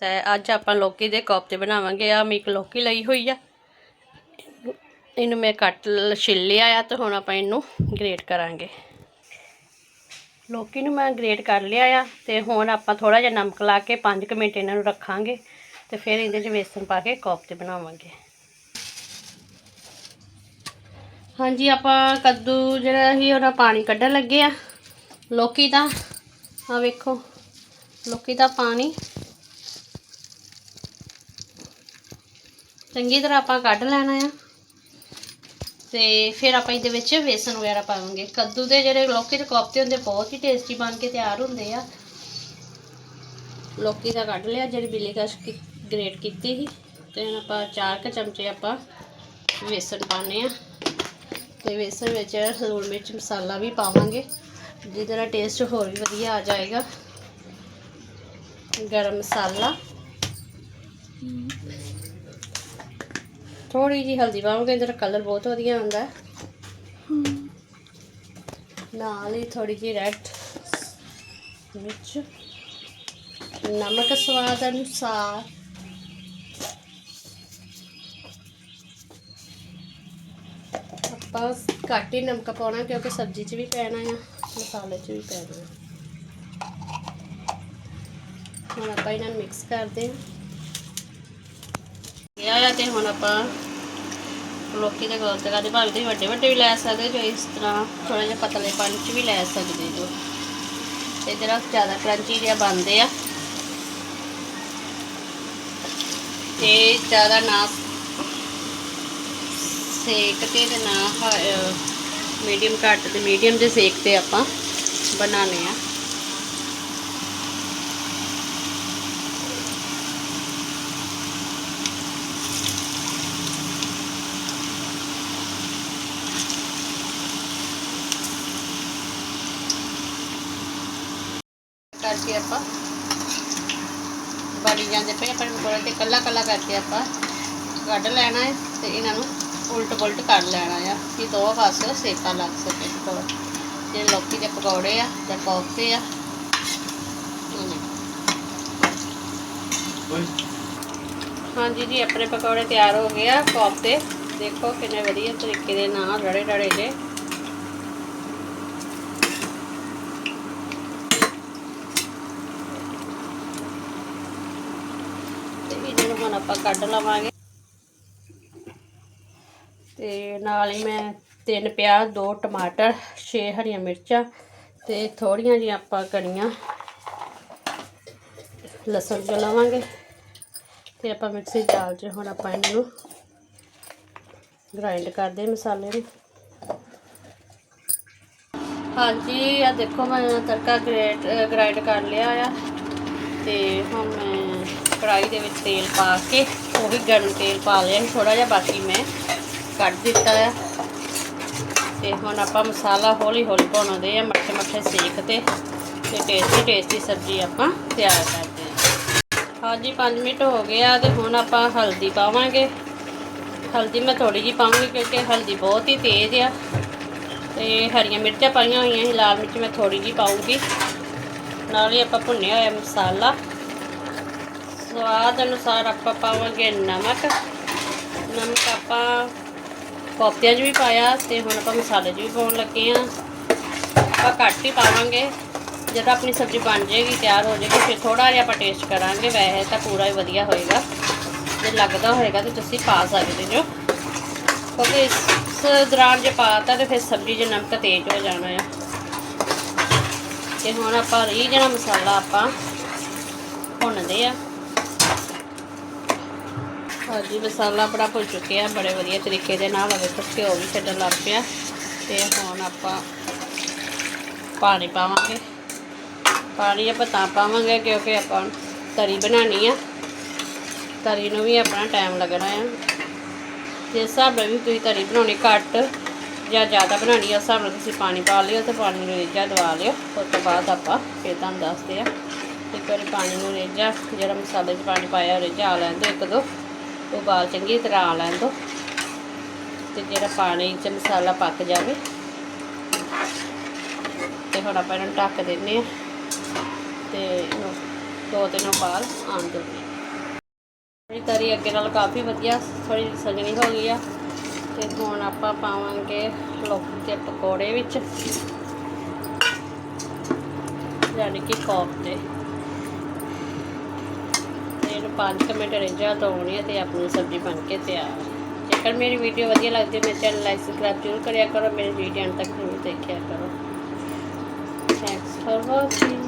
ਤੇ ਅੱਜ ਆਪਾਂ ਲੋਕੀ ਦੇ ਕੋਫਤੇ ਬਣਾਵਾਂਗੇ। ਆ ਮੈਂ ਇੱਕ ਲੋਕੀ ਲਈ ਹੋਈ ਆ। ਇਹਨੂੰ ਮੈਂ ਕੱਟ ਲ- ਛਿੱਲ ਲਿਆ ਆ ਤੇ ਹੁਣ ਆਪਾਂ ਇਹਨੂੰ ਗ੍ਰੇਟ ਕਰਾਂਗੇ। ਲੋਕੀ ਨੂੰ ਮੈਂ ਗ੍ਰੇਟ ਕਰ ਲਿਆ ਆ ਤੇ ਹੁਣ ਆਪਾਂ ਥੋੜਾ ਜਿਹਾ ਨਮਕ ਲਾ ਕੇ 5 ਮਿੰਟ ਇਹਨਾਂ ਨੂੰ ਰੱਖਾਂਗੇ ਤੇ ਫਿਰ ਇਹਦੇ 'ਚ ਵੇਸਣ ਪਾ ਕੇ ਕੋਫਤੇ ਬਣਾਵਾਂਗੇ। ਹਾਂਜੀ, ਆਪਾਂ ਕੱਦੂ ਜਿਹੜਾ ਸੀ ਉਹਦਾ ਪਾਣੀ ਕੱਢਣ ਲੱਗੇ ਆ। ਲੋਕੀ ਦਾ ਆ ਵੇਖੋ। ਲੋਕੀ ਦਾ ਪਾਣੀ। ਚੰਗੀ ਤਰ੍ਹਾਂ ਆਪਾਂ ਕੱਢ ਲੈਣਾ ਆ। ਤੇ ਫਿਰ ਆਪਾਂ ਇਹਦੇ ਵਿੱਚ ਵੇਸਣ ਵਗੈਰਾ ਪਾਵਾਂਗੇ। ਕੱਦੂ ਦੇ ਜਿਹੜੇ ਲੌਕੀ ਦੇ ਕੋਫਤੇ ਹੁੰਦੇ, ਬਹੁਤ ਹੀ ਟੇਸਟੀ ਬਣ ਕੇ ਤਿਆਰ ਹੁੰਦੇ ਆ। ਲੌਕੀ ਦਾ ਕੱਢ ਲਿਆ, ਜਿਹੜੀ ਬਿੱਲੀ ਕਸ਼ ਗ੍ਰੇਟ ਕੀਤੀ ਸੀ। ਤੇ ਹੁਣ ਆਪਾਂ ਚਾਰ ਕੁ ਚਮਚੇ ਆਪਾਂ ਵੇਸਣ ਪਾਣੇ ਆ। ਤੇ ਵੇਸਣ ਵਿੱਚ ਲੂਣ ਮਿਰਚ ਮਸਾਲਾ ਵੀ ਪਾਵਾਂਗੇ। ਜਿਹਦੇ ਨਾਲ ਟੇਸਟ ਹੋਰ ਵੀ ਵਧੀਆ ਆ ਜਾਏਗਾ। ਗਰਮ ਮਸਾਲਾ। ਥੋੜੀ ਜੀ ਹਲਦੀ ਪਾਵਾਂਗੇ ਇਹਦਾ ਕਲਰ ਬਹੁਤ ਵਧੀਆ ਆਉਂਦਾ। ਹੈ ਨਾਲ ਹੀ ਥੋੜੀ ਜੀ ਰੈਡ ਮਿਰਚ। ਨਮਕ ਸਵਾਦ ਅਨੁਸਾਰ। ਆਪਾਂ ਘੱਟ ਹੀ ਨਮਕ ਪਾਉਣਾ, ਕਿਉਂਕਿ ਸਬਜ਼ੀ 'ਚ ਵੀ ਪੈਣਾ ਆ ਮਸਾਲੇ 'ਚ ਵੀ ਪੈਣਾ ਹੁਣ ਆਪਾਂ ਇਹਨਾਂ ਨੂੰ ਮਿਕਸ ਕਰਦੇ ਹਾਂ। ਇਹ ਆ ਤੇ ਹੁਣ ਆਪਾਂ ਲੋਕੀ ਦੇ ਗੋਲ ਤੇ ਭਾਵੇਂ ਤੁਸੀਂ ਵੱਡੇ ਵੱਡੇ ਵੀ ਲੈ ਸਕਦੇ ਜੋ ਇਸ ਤਰ੍ਹਾਂ ਥੋੜਾ ਜਿਹਾ ਪਤਲੇ ਪਾਣੀ 'ਚ ਵੀ ਲੈ ਸਕਦੇ ਜੋ। ਤੇ ਜਿਹੜਾ ਜ਼ਿਆਦਾ ਕਰੰਚੀ ਜਿਹਾ ਬਣਦੇ ਆ। ਤੇ ਜ਼ਿਆਦਾ ਨਾ ਸੇਕ ਤੇ ਨਾ ਮੀਡੀਅਮ ਘੱਟ ਤੇ ਮੀਡੀਅਮ ਦੇ ਸੇਕ ਤੇ ਆਪਾਂ ਬਣਾਉਣੇ ਆ। ਕਰਕੇ ਆਪਾਂ ਬਣੀ ਜਾਂਦੇ ਪਏ ਆਪਾਂ ਕੋਲ ਤੇ ਕੱਲਾ ਕੱਲਾ ਕਰਕੇ ਆਪਾਂ ਕੱਢ ਲੈਣਾ ਹੈ ਤੇ ਇਹਨਾਂ ਨੂੰ ਉਲਟ ਪੁਲਟ ਕਰ ਲੈਣਾ ਆ ਕਿ ਦੋ ਪਾਸੇ ਸੇਕਾ ਲੱਗ ਸਕੇ ਕੋਲ ਜੇ ਲੌਕੀ ਦੇ ਪਕੌੜੇ ਆ ਜਾਂ ਕੋਫਤੇ ਆ। ਹਾਂਜੀ ਜੀ ਆਪਣੇ ਪਕੌੜੇ ਤਿਆਰ ਹੋ ਗਏ ਆ ਕੋਫਤੇ ਦੇਖੋ ਕਿੰਨੇ ਵਧੀਆ ਤਰੀਕੇ ਦੇ ਨਾਲ ਰੜੇ ਰੜੇ ਜੇ। ਤੇ ਇਹਨਾਂ ਨੂੰ ਹੁਣ ਆਪਾਂ ਕੱਢ ਲਵਾਂਗੇ। ਤੇ ਨਾਲ ਹੀ ਮੈਂ ਤਿੰਨ ਪਿਆਜ਼, ਦੋ ਟਮਾਟਰ, ਛੇ ਹਰੀਆਂ ਮਿਰਚਾਂ ਤੇ ਥੋੜੀਆਂ ਜਿਹੀਆਂ ਆਪਾਂ ਕਣੀਆਂ ਲਸਣ ਚ ਲਵਾਂਗੇ। ਤੇ ਆਪਾਂ ਮਿਕਸੀ ਜਾਰ 'ਚ ਹੁਣ ਆਪਾਂ ਇਹਨਾਂ ਨੂੰ ਗ੍ਰਾਈਂਡ ਕਰਦੇ ਮਸਾਲੇ ਨੂੰ। ਹਾਂਜੀ ਆ ਦੇਖੋ ਮੈਂ ਤੜਕਾ ਗ੍ਰੇਟ ਗ੍ਰਾਈਂਡ ਕਰ ਲਿਆ ਆ ਤੇ ਹੁਣ ਮੈਂ ਕੜਾਈ ਦੇ ਵਿੱਚ ਤੇਲ ਪਾ ਕੇ ਉਹ ਵੀ ਗਰਮ ਤੇਲ ਪਾ ਲਿਆ ਸੀ ਥੋੜਾ ਜਿਹਾ ਬਾਕੀ ਮੈਂ ਕੱਢ ਦਿੱਤਾ ਆ। ਤੇ ਹੁਣ ਆਪਾਂ ਮਸਾਲਾ ਹੌਲੀ ਹੌਲੀ ਭੁੰਨਦੇ ਆ, ਮੱਠੇ ਮੱਠੇ ਸੇਕ ਤੇ ਤੇ ਟੇਸਟੀ ਟੇਸਟੀ ਸਬਜ਼ੀ ਆਪਾਂ ਤਿਆਰ ਕਰਦੇ ਹਾਂ ਹਾਂਜੀ 5 ਮਿੰਟ ਹੋ ਗਏ ਆ ਤੇ ਹੁਣ ਆਪਾਂ ਹਲਦੀ ਪਾਵਾਂਗੇ। ਹਲਦੀ ਮੈਂ ਥੋੜੀ ਜੀ ਪਾਵਾਂਗੀ ਕਿਉਂਕਿ ਹਲਦੀ ਬਹੁਤ ਹੀ ਤੇਜ਼ ਆ। ਤੇ ਹਰੀਆਂ ਮਿਰਚਾਂ ਪਾਈਆਂ ਹੋਈਆਂ ਸੀ, ਲਾਲ ਮਿਰਚ ਮੈਂ ਥੋੜੀ ਜੀ ਪਾਉਂਗੀ ਨਾਲ ਹੀ ਆਪਾਂ ਭੁੰਨਿਆ ਹੋਇਆ ਮਸਾਲਾ। ਸਵਾਦ ਅਨੁਸਾਰ ਆਪਾਂ ਪਾਵਾਂਗੇ ਨਮਕ। ਨਮਕ ਆਪਾਂ ਕੋਫਤਿਆਂ 'ਚ ਵੀ ਪਾਇਆ ਤੇ ਹੁਣ ਆਪਾਂ ਮਸਾਲੇ 'ਚ ਵੀ ਪਾਉਣ ਲੱਗੇ ਆ ਆਪਾਂ ਘੱਟ ਹੀ ਪਾਵਾਂਗੇ। ਜਦੋਂ ਆਪਣੀ ਸਬਜ਼ੀ ਬਣ ਜਾਏਗੀ, ਤਿਆਰ ਹੋ ਜਾਏਗੀ, ਫਿਰ ਥੋੜਾ ਜਿਹਾ ਆਪਾਂ ਟੇਸਟ ਕਰਾਂਗੇ। ਵੈਸੇ ਤਾਂ ਪੂਰਾ ਹੀ ਵਧੀਆ ਹੋਏਗਾ। ਜੇ ਲੱਗਦਾ ਹੋਏਗਾ ਤਾਂ ਤੁਸੀਂ ਪਾ ਸਕਦੇ ਜੋ। ਕਿਉਂਕਿ ਇਸ ਦੌਰਾਨ ਜੇ ਪਾਤਾ ਤੇ ਫਿਰ ਸਬਜ਼ੀ 'ਚ ਨਮਕ ਤੇਜ਼ ਹੋ ਜਾਣਾ ਹੈ ਤੇ ਹੁਣ ਆਪਾਂ ਰੀ ਜਿਹੜਾ ਮਸਾਲਾ ਆਪਾਂ ਭੁੰਨਦੇ ਆ ਹਾਂਜੀ, ਮਸਾਲਾ ਆਪਣਾ ਭੁੱਜ ਚੁੱਕਿਆ, ਬੜੇ ਵਧੀਆ ਤਰੀਕੇ ਦੇ ਨਾਲ ਅਵੇ ਘਿਓ ਵੀ ਛੱਡਣ ਲੱਗ ਪਿਆ। ਤੇ ਹੁਣ ਆਪਾਂ ਪਾਣੀ ਪਾਵਾਂਗੇ। ਪਾਣੀ ਆਪਾਂ ਤਾਂ ਪਾਵਾਂਗੇ ਕਿਉਂਕਿ ਆਪਾਂ ਤਰੀ ਬਣਾਉਣੀ ਆ। ਤਰੀ ਨੂੰ ਵੀ ਆਪਣਾ ਟਾਈਮ ਲੱਗਣਾ ਆ। ਜਿਸ ਹਿਸਾਬ ਨਾਲ ਵੀ ਤੁਸੀਂ ਤਰੀ ਬਣਾਉਣੀ ਘੱਟ ਜਾਂ ਜ਼ਿਆਦਾ ਬਣਾਉਣੀ ਆ, ਉਸ ਹਿਸਾਬ ਨਾਲ ਤੁਸੀਂ ਪਾਣੀ ਪਾ ਲਿਓ ਤੇ ਪਾਣੀ ਨੂੰ ਰੇਜਾ ਦਵਾ ਲਿਓ। ਉਸ ਤੋਂ ਬਾਅਦ ਆਪਾਂ ਫਿਰ ਤੁਹਾਨੂੰ ਦੱਸਦੇ ਆ ਇੱਕ ਵਾਰੀ ਪਾਣੀ ਨੂੰ ਰੇਜਾ, ਜਿਹੜਾ ਮਸਾਲੇ 'ਚ ਪਾਣੀ ਪਾਇਆ ਰੇਜਾ ਆ ਲੈਂਦੇ ਇੱਕ ਦੋ। ਉਬਾਲ ਚੰਗੀ ਤਰ੍ਹਾਂ ਆ ਲੈਣ ਦਿਓ ਤੇ ਜਿਹੜਾ ਪਾਣੀ 'ਚ ਮਸਾਲਾ ਪੱਕ ਜਾਵੇ ਤੇ ਹੁਣ ਆਪਾਂ ਇਹਨੂੰ ਢੱਕ ਦਿੰਨੇ ਆ ਤੇ ਦੋ ਤਿੰਨ ਉਬਾਲ ਆਉਣ ਦਿੰਦੀ ਮੇਰੀ ਤਰੀ ਅੱਗੇ ਨਾਲ ਕਾਫੀ ਵਧੀਆ ਥੋੜੀ ਸਜਣੀ ਹੋ ਗਈ ਆ ਤੇ ਹੁਣ ਆਪਾਂ ਪਾਵਾਂਗੇ ਲੌਕੀ ਦੇ ਪਕੌੜੇ ਵਿੱਚ, ਯਾਨੀ ਕਿ ਕੋਫਤੇ। ਤੇ 5 ਮਿੰਟ ਰਿੱਝਾ ਤੋਣੀ ਤੇ ਆਪਣੀ ਸਬਜ਼ੀ ਬਣ ਕੇ ਤਿਆਰ ਜੇਕਰ ਮੇਰੀ ਵੀਡੀਓ ਵਧੀਆ ਲੱਗਦੀ ਹੈ ਮੇਰੇ ਚੈਨਲ ਲਾਈਕ ਸਬਸਕ੍ਰਾਈਬ ਜ਼ਰੂਰ ਕਰਿਆ ਕਰੋ। ਮੇਰੀ ਵੀਡੀਓ ਅੰਤ ਤੱਕ ਜ਼ਰੂਰ ਦੇਖਿਆ ਕਰੋ। Thanks for watching